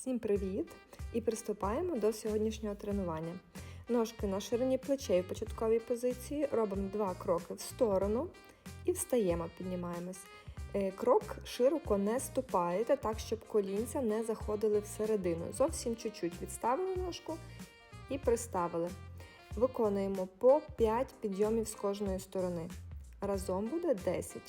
Всім привіт! І приступаємо до сьогоднішнього тренування. Ножки на ширині плечей в початковій позиції, робимо два кроки в сторону і встаємо, піднімаємось. Е, Крок широко не ступаєте, так, щоб колінця не заходили всередину. Зовсім чуть-чуть відставили ножку і приставили. Виконуємо по 5 підйомів з кожної сторони. Разом буде 10.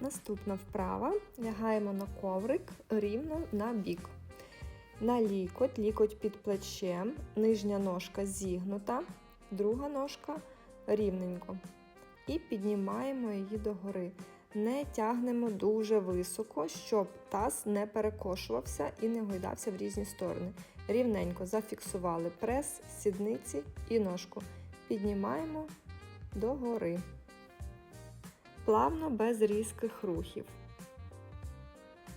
Наступна вправа. Лягаємо на коврик рівно на бік. На лікоть, лікоть під плечем, нижня ножка зігнута, друга ножка рівненько. І піднімаємо її догори. Не тягнемо дуже високо, щоб таз не перекошувався і не гойдався в різні сторони. Рівненько зафіксували прес, сідниці і ножку. Піднімаємо догори плавно без різких рухів.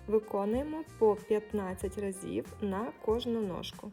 Виконуємо по 15 разів на кожну ножку.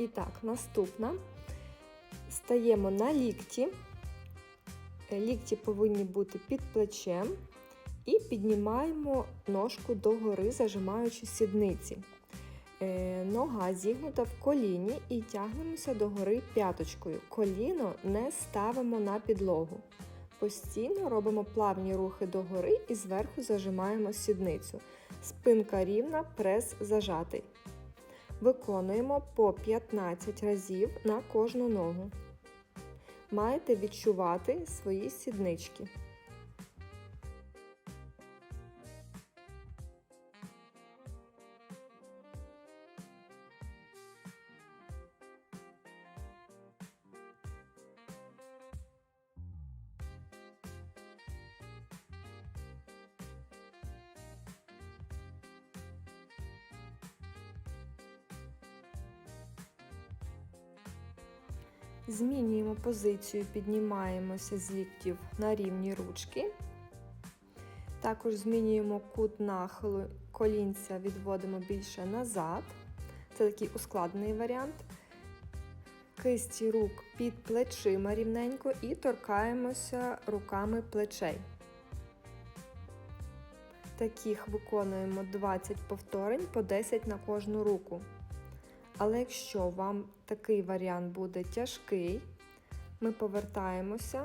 І так, наступна. Стаємо на лікті. Лікті повинні бути під плечем. І піднімаємо ножку догори, зажимаючи сідниці. Е, нога зігнута в коліні і тягнемося догори п'яточкою. Коліно не ставимо на підлогу. Постійно робимо плавні рухи догори і зверху зажимаємо сідницю. Спинка рівна, прес зажатий. Виконуємо по 15 разів на кожну ногу. Маєте відчувати свої сіднички. Змінюємо позицію, піднімаємося з ліктів на рівні ручки. Також змінюємо кут нахилу, колінця відводимо більше назад. Це такий ускладнений варіант. Кисті рук під плечима рівненько і торкаємося руками плечей. Таких виконуємо 20 повторень по 10 на кожну руку. Але якщо вам такий варіант буде тяжкий, ми повертаємося,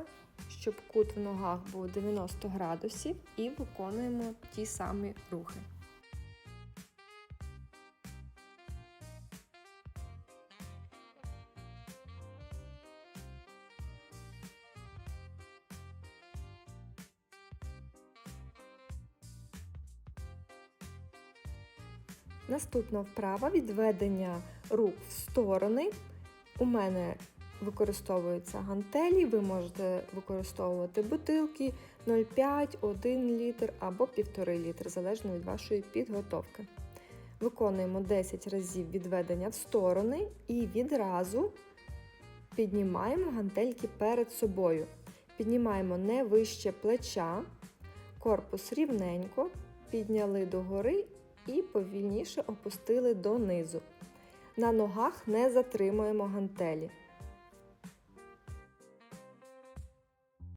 щоб кут в ногах був 90 градусів, і виконуємо ті самі рухи. Наступна вправа відведення рук в сторони. У мене використовуються гантелі, ви можете використовувати бутилки 0,5, 1 літр або 1,5 літр, залежно від вашої підготовки. Виконуємо 10 разів відведення в сторони і відразу піднімаємо гантельки перед собою. Піднімаємо не вище плеча, корпус рівненько, підняли догори і повільніше опустили донизу. На ногах не затримуємо гантелі.